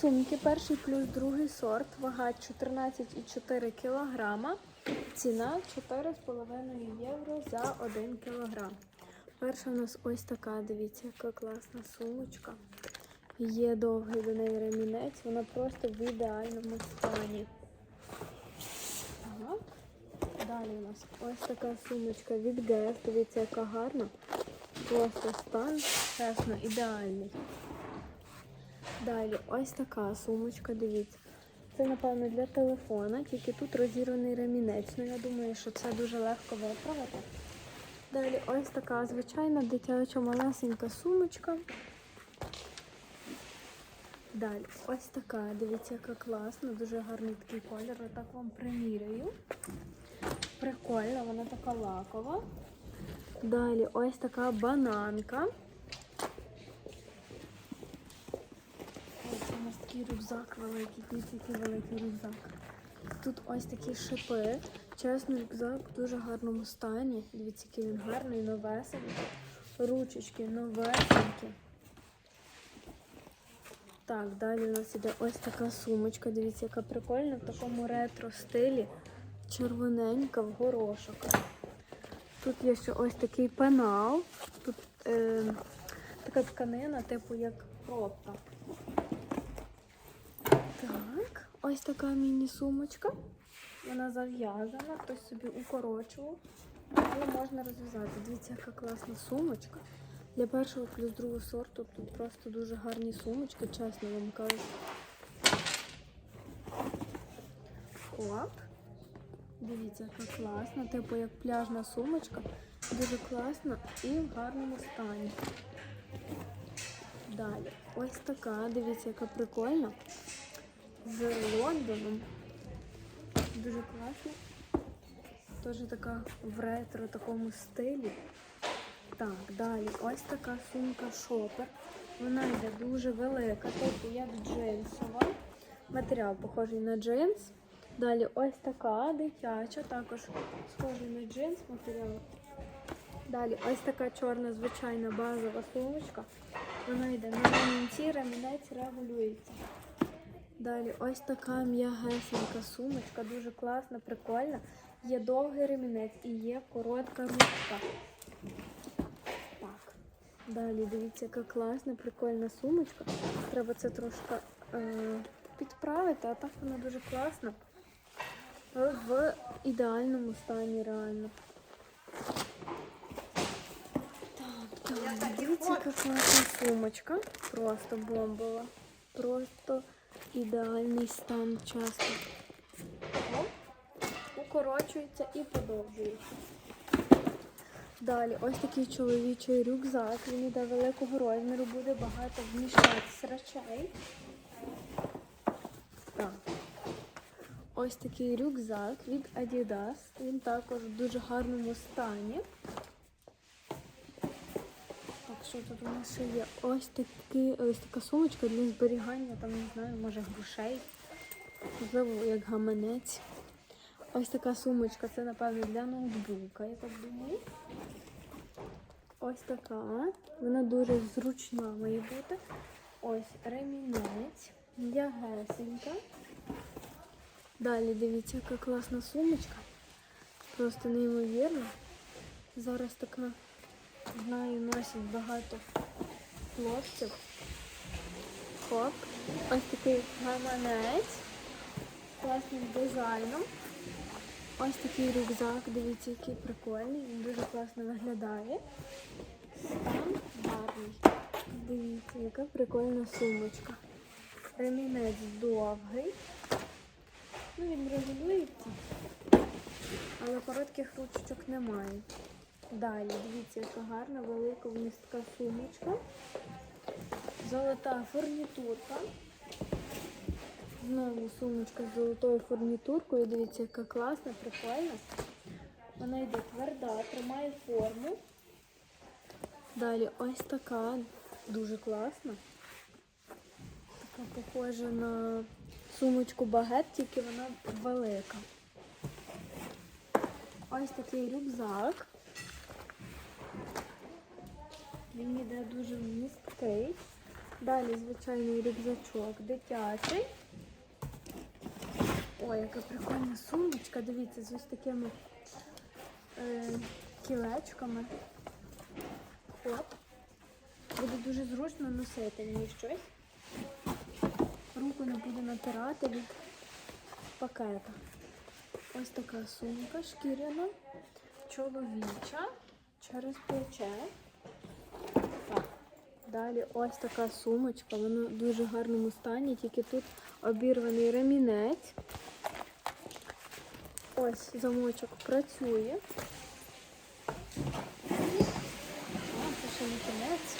сумки, перший плюс другий сорт, вага 14,4 кг, ціна 4,5 євро за 1 кг. Перша у нас ось така, дивіться, яка класна сумочка. Є довгий до неї ремінець, вона просто в ідеальному стані. Так. Далі у нас ось така сумочка від Guess. Дивіться, яка гарна. Просто стан, чесно, ідеальний. Далі ось така сумочка, дивіться. Це, напевно, для телефона, тільки тут розірваний ремінець. Ну, я думаю, що це дуже легко виправити. Далі ось така звичайна дитяча малесенька сумочка. Далі ось така, дивіться, яка класна, дуже гарний такий колір. Я так вам приміряю. Прикольна, вона така лакова. Далі ось така бананка. Ось у нас такий рюкзак великий, дивіться, який великий рюкзак. Тут ось такі шипи. Чесно, рюкзак в дуже гарному стані. Дивіться, який він гарний, новесенький. Ручечки новесенькі. Так, далі у нас іде ось така сумочка. Дивіться, яка прикольна в такому ретро стилі. Червоненька в горошок. Тут є ще ось такий пенал. Тут е, така тканина, типу як пробка. Так, ось така міні-сумочка. Вона зав'язана, хтось собі укорочував. Її можна розв'язати. Дивіться, яка класна сумочка. Для першого плюс другого сорту тут просто дуже гарні сумочки, чесно вам кажу. Оп. Дивіться, яка класна, типу як пляжна сумочка. Дуже класна і в гарному стані. Далі, ось така, дивіться, яка прикольна. З Лондоном. Дуже класна. Теж така в ретро такому стилі. Так, далі ось така сумка шопер. Вона йде дуже велика, тобто як джинсова. Матеріал похожий на джинс. Далі ось така дитяча, також схожий на джинс матеріал. Далі ось така чорна звичайна базова сумочка. Вона йде на ремінці, ремінець регулюється. Далі ось така м'ягесенька сумочка, дуже класна, прикольна. Є довгий ремінець і є коротка ручка. Так. Далі дивіться, яка класна, прикольна сумочка. Треба це трошки е, підправити, а так вона дуже класна. В, в ідеальному стані реально. Так, так, дивіться, яка класна сумочка. Просто бомбова. Просто ідеальний стан часто. Укорочується і подовжується. Далі, ось такий чоловічий рюкзак. Він іде великого розміру, буде багато вміщатися речей. Так. Ось такий рюкзак від Adidas. Він також в дуже гарному стані. Що тут у нас ще є? Ось такі, ось така сумочка для зберігання, там, не знаю, може грошей. Можливо, як гаманець. Ось така сумочка, це, напевно, для ноутбука, я так думаю. Ось така. Вона дуже зручна має бути. Ось ремінець, м'ягесенька. Далі дивіться, яка класна сумочка. Просто неймовірно. Зараз така, знаю, носять багато хлопців. Хоп. Ось такий гаманець класним дизайном. Ось такий рюкзак, дивіться, який прикольний, він дуже класно виглядає. Стан гарний. Дивіться, яка прикольна сумочка. Ремінець довгий. Ну, він регулюється, але коротких ручок немає. Далі, дивіться, яка гарна, велика вмістка сумочка. Золота фурнітурка. Знову сумочка з золотою фурнітуркою. Дивіться, яка класна, прикольна. Вона йде тверда, тримає форму. Далі ось така, дуже класна. Така похожа на сумочку багет, тільки вона велика. Ось такий рюкзак. Він йде дуже місткий. Далі звичайний рюкзачок дитячий. Ой, яка прикольна сумочка. Дивіться, з ось такими е, кілечками. От. Буде дуже зручно носити мені щось. Руку не буде натирати від пакета. Ось така сумка шкіряна, чоловіча, через плече. Далі ось така сумочка, вона в дуже гарному стані, тільки тут обірваний ремінець. Ось замочок працює. Це ще не кінець.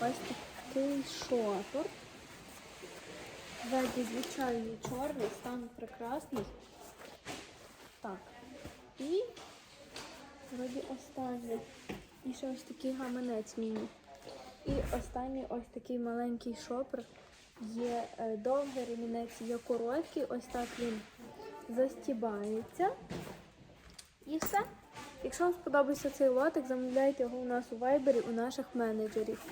Ось такий шопер. Ззаді звичайний чорний, стан прекрасний. Так. І вроді останнє. І ще ось такий гаманець міні. І останній ось такий маленький шопер. Є е, довгий ремінець, є короткий, ось так він застібається. І все. Якщо вам сподобався цей лотик, замовляйте його у нас у вайбері у наших менеджерів.